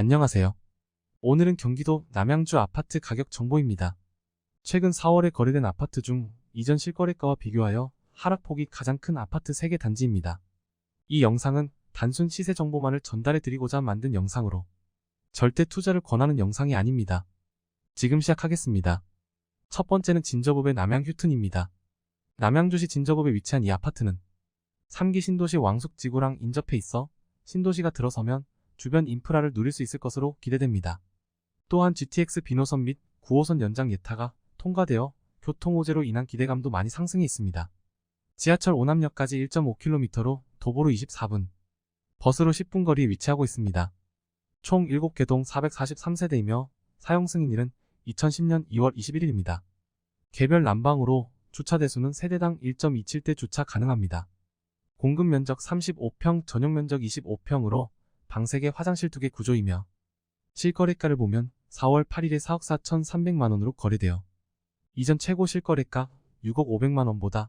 안녕하세요. 오늘은 경기도 남양주 아파트 가격 정보입니다. 최근 4월에 거래된 아파트 중 이전 실거래가와 비교하여 하락폭이 가장 큰 아파트 3개 단지입니다. 이 영상은 단순 시세 정보만을 전달해 드리고자 만든 영상으로 절대 투자를 권하는 영상이 아닙니다. 지금 시작하겠습니다. 첫 번째는 진저법의 남양 휴튼입니다. 남양주시 진저법에 위치한 이 아파트는 3기 신도시 왕숙지구랑 인접해 있어 신도시가 들어서면 주변 인프라를 누릴 수 있을 것으로 기대됩니다. 또한 GTX 비노선 및 9호선 연장 예타가 통과되어 교통 호재로 인한 기대감도 많이 상승해 있습니다. 지하철 오남역까지 1.5km로 도보로 24분, 버스로 10분 거리에 위치하고 있습니다. 총 7개동 443세대이며 사용 승인일은 2010년 2월 21일입니다. 개별 난방으로 주차 대수는 세대당 1.27대 주차 가능합니다. 공급 면적 35평, 전용 면적 25평으로 방 3개, 화장실 2개 구조이며 실거래가를 보면 4월 8일에 4억 4,300만원으로 거래되어 이전 최고 실거래가 6억 500만원보다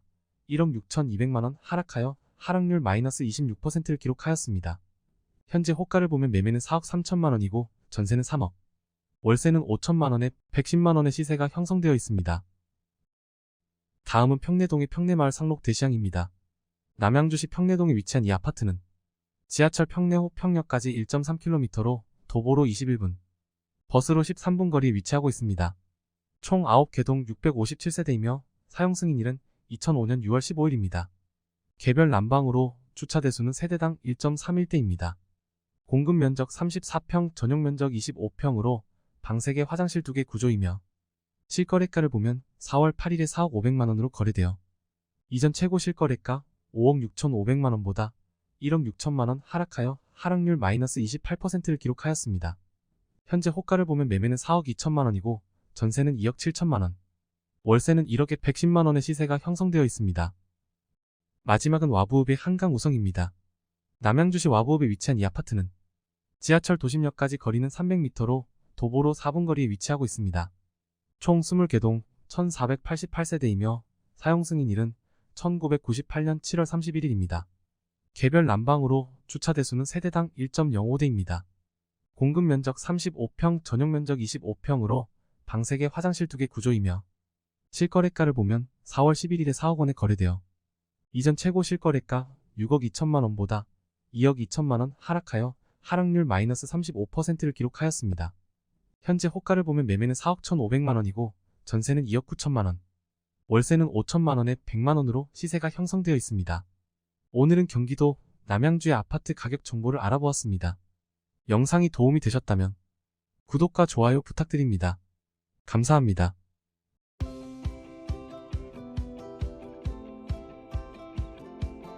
1억 6,200만원 하락하여 하락률 마이너스 26%를 기록하였습니다. 현재 호가를 보면 매매는 4억 3천만원이고 전세는 3억, 월세는 5천만원에 110만원의 시세가 형성되어 있습니다. 다음은 평내동의 평내마을 상록 대시장입니다. 남양주시 평내동에 위치한 이 아파트는 지하철 평내 호 평역까지 1.3km로 도보로 21분, 버스로 13분 거리에 위치하고 있습니다. 총 9개동 657세대이며 사용 승인일은 2005년 6월 15일입니다. 개별 난방으로 주차 대수는 세대당 1.31대입니다. 공급 면적 34평, 전용 면적 25평으로 방 3개, 화장실 2개 구조이며 실거래가를 보면 4월 8일에 4억 500만원으로 거래되어 이전 최고 실거래가 5억 6,500만원보다 1억 6천만원 하락하여 하락률 마이너스 28%를 기록하였습니다. 현재 호가를 보면 매매는 4억 2천만원이고 전세는 2억 7천만원, 월세는 1억에 110만원의 시세가 형성되어 있습니다. 마지막은 와부읍의 한강 우성입니다. 남양주시 와부읍에 위치한 이 아파트는 지하철 도심역까지 거리는 300m로 도보로 4분 거리에 위치하고 있습니다. 총 20개동 1488세대이며 사용 승인일은 1998년 7월 31일입니다. 개별 난방으로 주차 대수는 세대당 1.05대입니다. 공급 면적 35평, 전용 면적 25평으로 방 3개, 화장실 2개 구조이며 실거래가를 보면 4월 11일에 4억 원에 거래되어 이전 최고 실거래가 6억 2천만 원보다 2억 2천만 원 하락하여 하락률 마이너스 35%를 기록하였습니다. 현재 호가를 보면 매매는 4억 1,500만 원이고 전세는 2억 9천만 원, 월세는 5천만 원에 100만 원으로 시세가 형성되어 있습니다. 오늘은 경기도 남양주의 아파트 가격 정보를 알아보았습니다. 영상이 도움이 되셨다면 구독과 좋아요 부탁드립니다. 감사합니다.